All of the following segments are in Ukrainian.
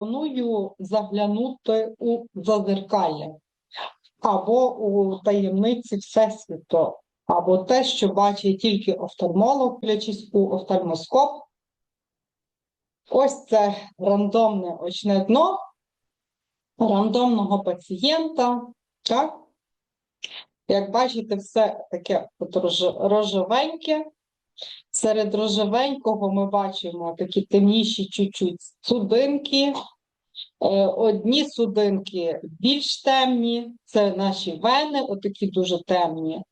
Пропоную заглянути у зазеркалля або у таємниці Всесвіту, або те, що бачить тільки офтальмолог, дивлячись у офтальмоскоп. Ось це рандомне очне дно рандомного пацієнта. Так? Як бачите, все таке рожевеньке. Серед рожевенького ми бачимо такі темніші чуть-чуть судинки. Е, Одні судинки більш темні, це наші вени, отакі дуже темні.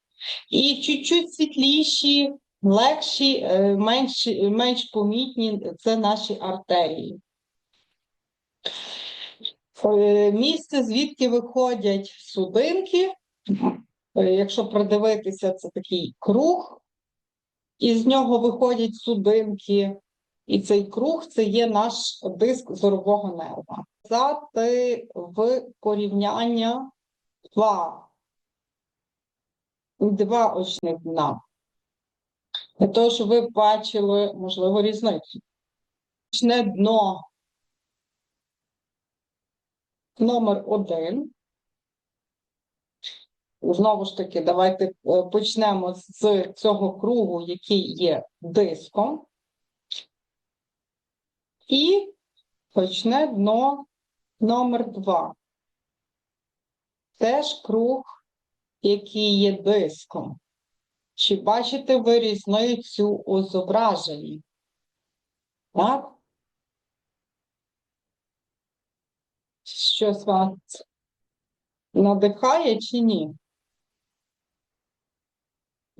І чуть-чуть світліші, легші, е, менш, менш помітні це наші артерії. Е, Місце, звідки виходять судинки, якщо придивитися, це такий круг, і з нього виходять судинки. І цей круг це є наш диск зорового нерва. Взяти в порівняння два, два очних дна. Для того, щоб ви бачили, можливо, різницю. Очне дно номер один. Знову ж таки, давайте е, почнемо з цього кругу, який є диском. І почне дно номер 2. Теж круг, який є диском. Чи бачите ви різницю у зображенні? Так? Щось вас надихає чи ні?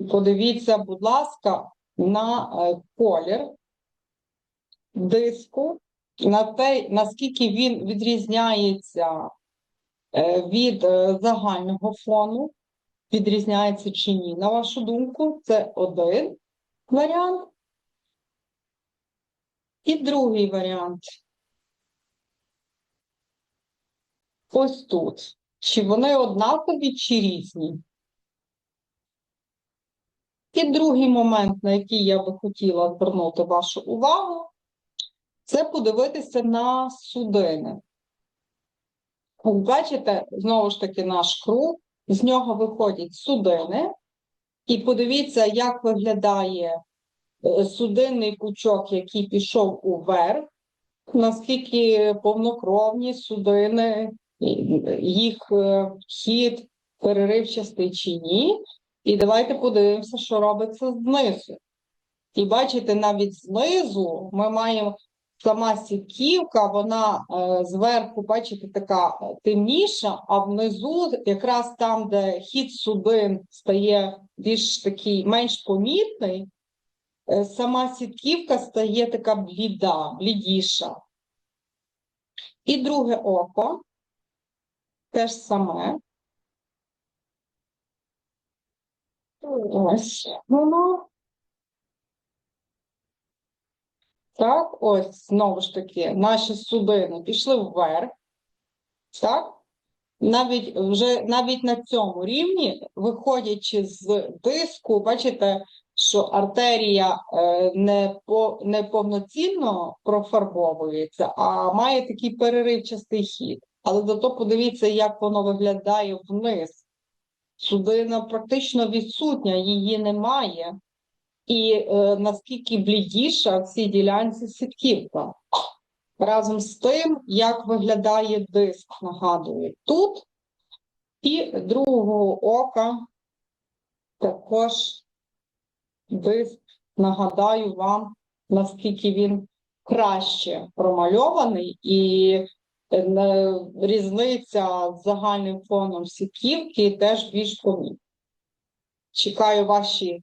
Подивіться, будь ласка, на е, колір диску, на те, наскільки він відрізняється е, від е, загального фону, відрізняється чи ні, на вашу думку, це один варіант. І другий варіант. Ось тут. Чи вони однакові, чи різні? І другий момент, на який я би хотіла звернути вашу увагу, це подивитися на судини. Бачите, знову ж таки, наш круг, з нього виходять судини, і подивіться, як виглядає е, судинний пучок, який пішов уверх, наскільки повнокровні судини, їх е, хід переривчастий чи ні. І давайте подивимося, що робиться знизу. І бачите, навіть знизу ми маємо сама сітківка, вона е, зверху, бачите, така е, темніша, а внизу, якраз там, де хід судин стає більш такий менш помітний, е, сама сітківка стає така бліда, блідіша. І друге око теж саме. Ось. Так, ось знову ж таки, наші судини пішли вверх. Так? Навіть вже навіть на цьому рівні, виходячи з диску, бачите, що артерія е, не, по, не повноцінно профарбовується, а має такий переривчастий хід. Але зато подивіться, як воно виглядає вниз. Судина практично відсутня, її немає. І е, наскільки блідіша в цій ділянці сітківка. Разом з тим, як виглядає диск, нагадую, тут. І другого ока також диск, нагадаю вам, наскільки він краще промальований, і різниця загальним фоном сітківки теж більш помітна. Чекаю ваші